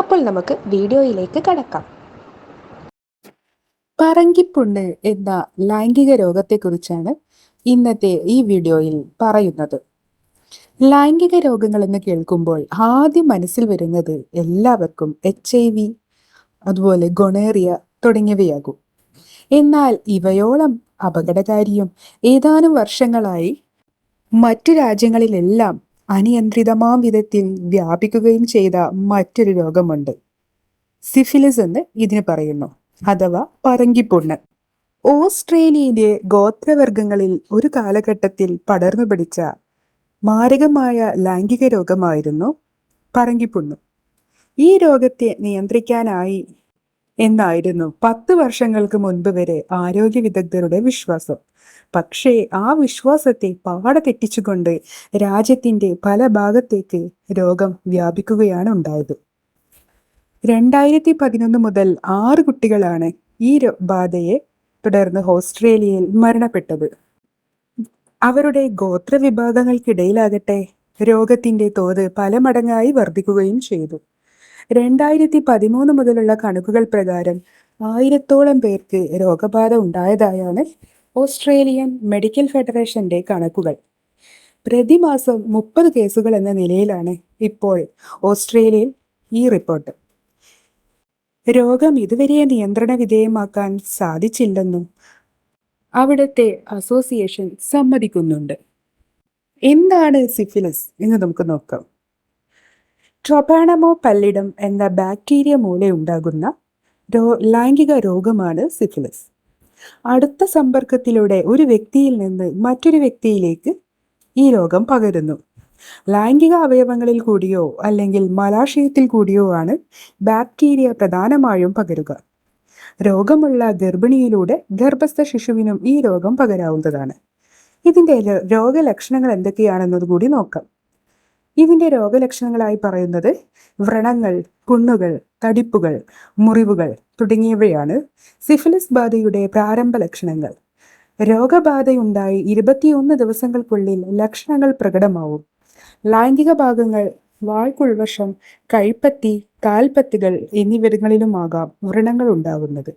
അപ്പോൾ നമുക്ക് വീഡിയോയിലേക്ക് കടക്കാം. പറങ്കിപ്പുണ്ണ് എന്ന ലൈംഗിക രോഗത്തെക്കുറിച്ചാണ് ഇന്നത്തെ ഈ വീഡിയോയിൽ പറയുന്നത്. ലൈംഗിക രോഗങ്ങൾ എന്ന് കേൾക്കുമ്പോൾ ആദ്യം മനസ്സിൽ വരുന്നത് എല്ലാവർക്കും എച്ച് ഐ വി അതുപോലെ ഗൊണേറിയ തുടങ്ങിയവയാകും. എന്നാൽ ഇവയോളം അപകടകാരിയും ഏതാനും വർഷങ്ങളായി മറ്റു രാജ്യങ്ങളിലെല്ലാം അനിയന്ത്രിതമാം വിധത്തിൽ വ്യാപിക്കുകയും ചെയ്ത മറ്റൊരു രോഗമുണ്ട്. സിഫിലിസ് എന്ന് ഇതിന് പറയുന്നു. അഥവാ പറങ്കിപ്പുണ്ണ് ഓസ്ട്രേലിയയിലെ ഗോത്രവർഗങ്ങളിൽ ഒരു കാലഘട്ടത്തിൽ പടർന്നു പിടിച്ച മാരകമായ ലൈംഗിക രോഗമായിരുന്നു പറങ്കിപ്പുണ്ണ് ഈ രോഗത്തെ നിയന്ത്രിക്കാനായി എന്നായിരുന്നു പത്ത് വർഷങ്ങൾക്ക് മുൻപ് വരെ ആരോഗ്യ വിദഗ്ധരുടെ വിശ്വാസം. പക്ഷേ ആ വിശ്വാസത്തെ പാട തെറ്റിച്ചുകൊണ്ട് രാജ്യത്തിന്റെ പല ഭാഗത്തേക്ക് രോഗം വ്യാപിക്കുകയാണ് ഉണ്ടായത്. രണ്ടായിരത്തി പതിനൊന്ന് മുതൽ ആറ് കുട്ടികളാണ് ഈ ബാധയെ തുടർന്ന് ഓസ്ട്രേലിയയിൽ മരണപ്പെട്ടത്. അവരുടെ ഗോത്ര വിഭാഗങ്ങൾക്കിടയിലാകട്ടെ രോഗത്തിന്റെ തോത് പല മടങ്ങായി വർദ്ധിക്കുകയും ചെയ്തു. രണ്ടായിരത്തി പതിമൂന്ന് മുതലുള്ള കണക്കുകൾ പ്രകാരം ആയിരത്തോളം പേർക്ക് രോഗബാധ ഉണ്ടായതായാണ് ഓസ്ട്രേലിയൻ മെഡിക്കൽ ഫെഡറേഷന്റെ കണക്കുകൾ. പ്രതിമാസം മുപ്പത് കേസുകൾ എന്ന നിലയിലാണ് ഇപ്പോൾ ഓസ്ട്രേലിയയിൽ ഈ റിപ്പോർട്ട്. രോഗം ഇതുവരെ നിയന്ത്രണ വിധേയമാക്കാൻ സാധിച്ചില്ലെന്നും അവിടുത്തെ അസോസിയേഷൻ സമ്മതിക്കുന്നുണ്ട്. എന്താണ് സിഫിലിസ് എന്ന് നമുക്ക് നോക്കാം. ട്രൊപാണമോ പല്ലിഡം എന്ന ബാക്ടീരിയ മൂലയുണ്ടാകുന്ന രോ ലൈംഗിക രോഗമാണ് സിഫിലിസ്. അടുത്ത സമ്പർക്കത്തിലൂടെ ഒരു വ്യക്തിയിൽ നിന്ന് മറ്റൊരു വ്യക്തിയിലേക്ക് ഈ രോഗം പകരുന്നു. ലൈംഗിക അവയവങ്ങളിൽ കൂടിയോ അല്ലെങ്കിൽ മലാശയത്തിൽ കൂടിയോ ആണ് ബാക്ടീരിയ പ്രധാനമായും പകരുക. രോഗമുള്ള ഗർഭിണിയിലൂടെ ഗർഭസ്ഥ ശിശുവിനും ഈ രോഗം പകരാവുന്നതാണ്. ഇതിന്റെ രോഗലക്ഷണങ്ങൾ എന്തൊക്കെയാണെന്നത് കൂടി നോക്കാം. ഇതിന്റെ രോഗലക്ഷണങ്ങളായി പറയുന്നത് വ്രണങ്ങൾ കുണ്ണുകൾ തടിപ്പുകൾ മുറിവുകൾ തുടങ്ങിയവയാണ് സിഫിലിസ് ബാധയുടെ പ്രാരംഭ ലക്ഷണങ്ങൾ. രോഗബാധയുണ്ടായി ഇരുപത്തിയൊന്ന് ദിവസങ്ങൾക്കുള്ളിൽ ലക്ഷണങ്ങൾ പ്രകടമാവും. ലൈംഗിക ഭാഗങ്ങൾ വാൾക്കുൾവശം കൈപ്പത്തി കാൽപ്പത്തികൾ എന്നിവിടങ്ങളിലുമാകാം വ്രണങ്ങൾ ഉണ്ടാകുന്നത്.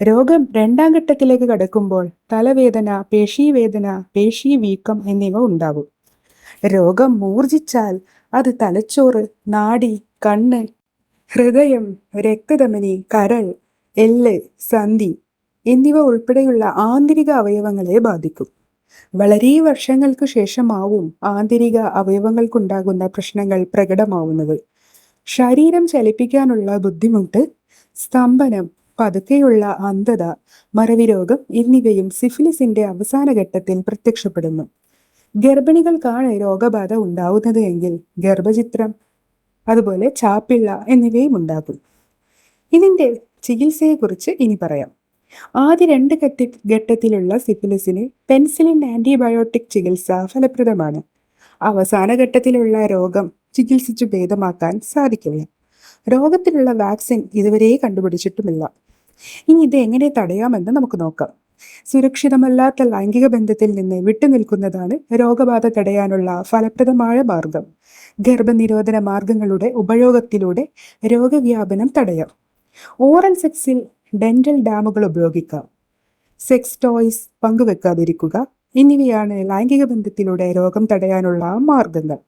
രോഗം രണ്ടാം ഘട്ടത്തിലേക്ക് കടക്കുമ്പോൾ തലവേദന പേശീവേദന പേശീവീക്കം എന്നിവ ഉണ്ടാകും. രോഗം മൂർജിച്ചാൽ അത് തലച്ചോറ് നാടി കണ്ണ് ഹൃദയം രക്തധമനി കരൾ എല്ല് സന്ധി എന്നിവ ഉൾപ്പെടെയുള്ള ആന്തരിക അവയവങ്ങളെ ബാധിക്കും. വളരെ വർഷങ്ങൾക്ക് ശേഷമാവും ആന്തരിക അവയവങ്ങൾക്കുണ്ടാകുന്ന പ്രശ്നങ്ങൾ പ്രകടമാവുന്നത്. ശരീരം ചലിപ്പിക്കാനുള്ള ബുദ്ധിമുട്ട് സ്തംഭനം പതുക്കെയുള്ള അന്ധത മറവി രോഗം എന്നിവയും സിഫിലിസിന്റെ അവസാന ഘട്ടത്തിൽ പ്രത്യക്ഷപ്പെടുന്നു. ഗർഭിണികൾക്കാണ് രോഗബാധ ഉണ്ടാവുന്നത് എങ്കിൽ ഗർഭചിത്രം അതുപോലെ ചാപ്പിള്ള എന്നിവയും ഉണ്ടാകും. ഇതിന്റെ ചികിത്സയെക്കുറിച്ച് ഇനി പറയാം. ആദ്യ രണ്ട് ഘട്ട ഘട്ടത്തിലുള്ള സിഫിലിസിന് പെൻസിലിൻ ആന്റിബയോട്ടിക് ചികിത്സ ഫലപ്രദമാണ്. അവസാന ഘട്ടത്തിലുള്ള രോഗം ചികിത്സിച്ചു ഭേദമാക്കാൻ സാധിക്കില്ല. രോഗത്തിനുള്ള വാക്സിൻ ഇതുവരെ കണ്ടുപിടിച്ചിട്ടുമില്ല. ഇനി ഇത് എങ്ങനെ തടയാമെന്ന് നമുക്ക് നോക്കാം. സുരക്ഷിതമല്ലാത്ത ലൈംഗിക ബന്ധത്തിൽ നിന്ന് വിട്ടുനിൽക്കുന്നതാണ് രോഗബാധ തടയാനുള്ള ഫലപ്രദമായ മാർഗം. ഗർഭനിരോധന മാർഗങ്ങളുടെ ഉപയോഗത്തിലൂടെ രോഗവ്യാപനം തടയാം. ഓറൽ സെക്സിൽ ഡെന്റൽ ഡാമുകൾ ഉപയോഗിക്കാം. സെക്സ് ടോയ്സ് പങ്കുവെക്കാതിരിക്കുക എന്നിവയാണ് ലൈംഗിക ബന്ധത്തിലൂടെ രോഗം തടയാനുള്ള മാർഗങ്ങൾ.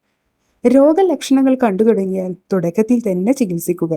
രോഗലക്ഷണങ്ങൾ കണ്ടു തുടങ്ങിയാൽ തുടക്കത്തിൽ തന്നെ ചികിത്സിക്കുക.